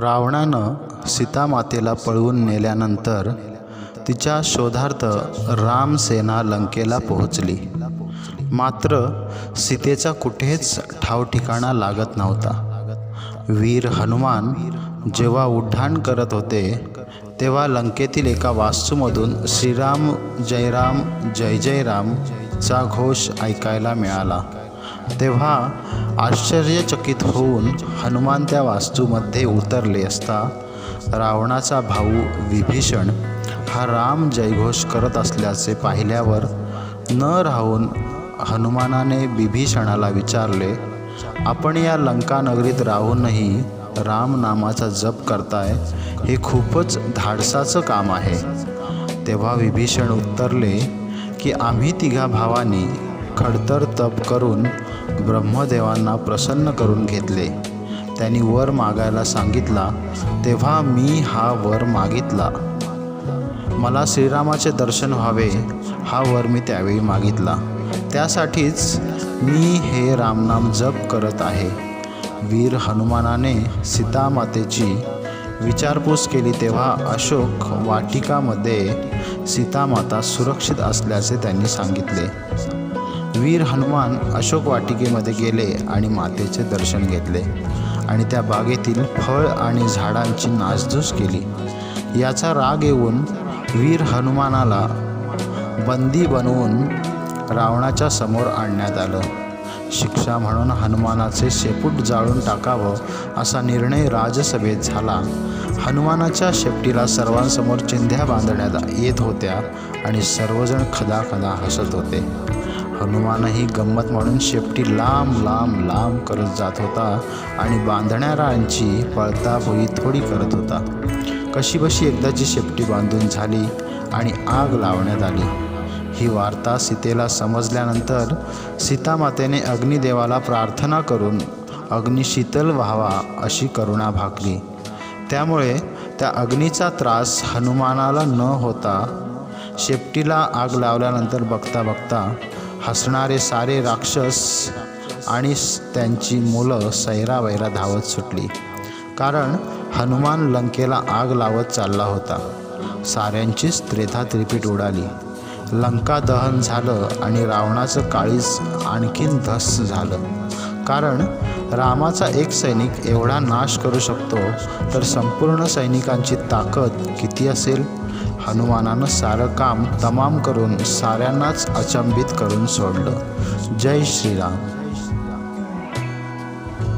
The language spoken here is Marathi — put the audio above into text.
रावणानं सीतामातेला पळवून नेल्यानंतर तिच्या शोधार्थ रामसेना लंकेला पोहोचली. मात्र सीतेचा कुठेच ठावठिकाणा लागत नव्हता. वीर हनुमान जेव्हा उड्डाण करत होते तेव्हा लंकेतील एका वास्तूमधून श्रीराम जयराम जय जय रामचा घोष ऐकायला मिळाला. तेव्हा आश्चर्यचकित होऊन हनुमान त्या वास्तूमध्ये उतरले असता रावणाचा भाऊ विभीषण हा राम जयघोष करत असल्याचे पाहिल्यावर न राहून हनुमानाने विभीषणाला विचारले आपण या लंका नगरीत राहूनही राम नामाचा जप करताय? हे खूपच धाडसाचं काम आहे. तेव्हा विभीषण उत्तरले की आम्ही तिघा भावांनी खडतर तप करून ब्रह्मदेवांना प्रसन्न करून घेतले. त्यांनी वर मागायला सांगितला तेव्हा मी हा वर मागितला. मला श्रीरामाचे दर्शन व्हावे हा वर मी त्यावेळी मागितला. त्यासाठीच मी हे रामनाम जप करत आहे. वीर हनुमानाने सीतामातेची विचारपूस केली तेव्हा अशोक वाटिकामध्ये सीतामाता सुरक्षित असल्याचे त्यांनी सांगितले. वीर हनुमान अशोक वाटिकेमध्ये गेले आणि मातेचे दर्शन घेतले आणि त्या बागेतील फळ आणि झाडांची नासधूस केली. याचा राग येऊन वीर हनुमानाला बंदी बनवून रावणाच्या समोर आणण्यात आलं. शिक्षा म्हणून हनुमानाचे शेपूट जाळून टाकावं असा निर्णय राजसभेत झाला. हनुमानाच्या शेपटीला सर्वांसमोर चिंध्या बांधण्यात येत होत्या आणि सर्वजण खदाखदा हसत होते. हनुमानही गंमत म्हणून शेपटी लांब लांब लांब करत जात होता आणि बांधणाऱ्यांची होई थोडी करत होता. कशीबशी एकदाची शेपटी बांधून झाली आणि आग लावण्यात आली. ही वार्ता सीतेला समजल्यानंतर सीतामातेने अग्निदेवाला प्रार्थना करून अग्नी शीतल व्हावा अशी करुणा भागली. त्यामुळे त्या अग्नीचा त्रास हनुमानाला न होता शेपटीला आग लावल्यानंतर बघता बघता हसणारे सारे राक्षस आणि त्यांची मुलं सैरावैरा धावत सुटली. कारण हनुमान लंकेला आग लावत चालला होता. साऱ्यांचीच त्रेधा त्रिपीट उडाली. लंका दहन झालं आणि रावणाचं काळीज आणखीन धस झालं. कारण रामाचा एक सैनिक एवढा नाश करू शकतो तर संपूर्ण सैनिकांची ताकद किती असेल? हनुमानानं सारं काम तमाम करून साऱ्यांनाच अचंबित करून सोडलं. जय श्रीराम.